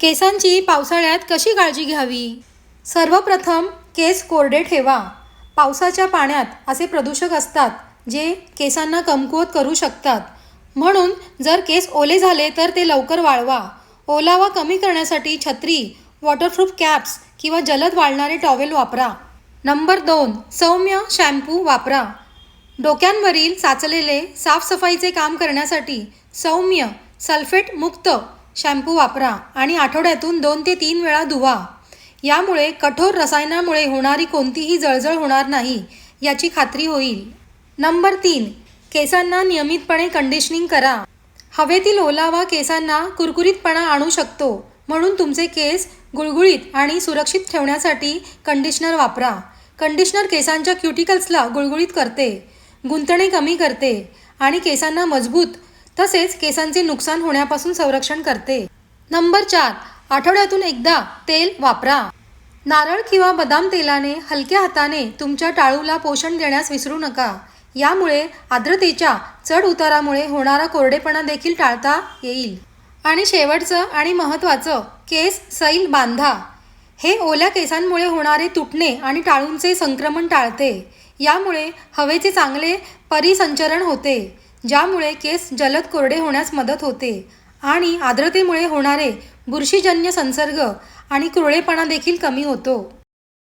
केसांची पावसाळ्यात कशी काळजी घ्यावी? सर्वप्रथम केस कोरडे ठेवा. पावसाच्या पाण्यात असे प्रदूषक असतात जे केसांना कमकुवत करू शकतात. म्हणून जर केस ओले झाले तर ते लवकर वाळवा. ओलावा कमी करण्यासाठी छत्री वॉटरप्रूफ कॅप्स किंवा जलद वाळणारे टॉवेल वापरा. नंबर दोन सौम्य शॅम्पू वापरा. डोक्यांवरील साचलेले साफसफाईचे काम करण्यासाठी सौम्य सल्फेट मुक्त शॅम्पू वापरा आणि आठवड्यातून दोन ते तीन वेळा धुवा. यामुळे कठोर रसायनामुळे होणारी कोणतीही जळजळ होणार नाही याची खात्री होईल. नंबर तीन केसांना नियमितपणे कंडिशनिंग करा. हवेतील ओलावा केसांना कुरकुरीतपणा आणू शकतो म्हणून तुमचे केस गुळगुळीत आणि सुरक्षित ठेवण्यासाठी कंडिशनर वापरा. कंडिशनर केसांच्या क्युटिकल्सला गुळगुळीत करते गुंतणे कमी करते आणि केसांना मजबूत तसेच केसांचे नुकसान होण्यापासून संरक्षण करते. नंबर चार आठवड्यातून एकदा तेल वापरा. नारळ किंवा बदाम तेलाने हलक्या हाताने तुमच्या टाळूला पोषण देण्यास विसरू नका. यामुळे आर्द्रतेच्या चढ उतारामुळे होणारा कोरडेपणा देखील टाळता येईल. आणि शेवटचं आणि महत्त्वाचं केस सैल बांधा. हे ओल्या केसांमुळे होणारे तुटणे आणि टाळूंचे संक्रमण टाळते. यामुळे हवेचे चांगले परिसंचरण होते. ज्यामुळे केस जलद कोरडे होण्यास मदत होते आणि आर्द्रतेमुळे होणारे बुरशीजन्य संसर्ग आणि कुरळेपणा देखील कमी होतो.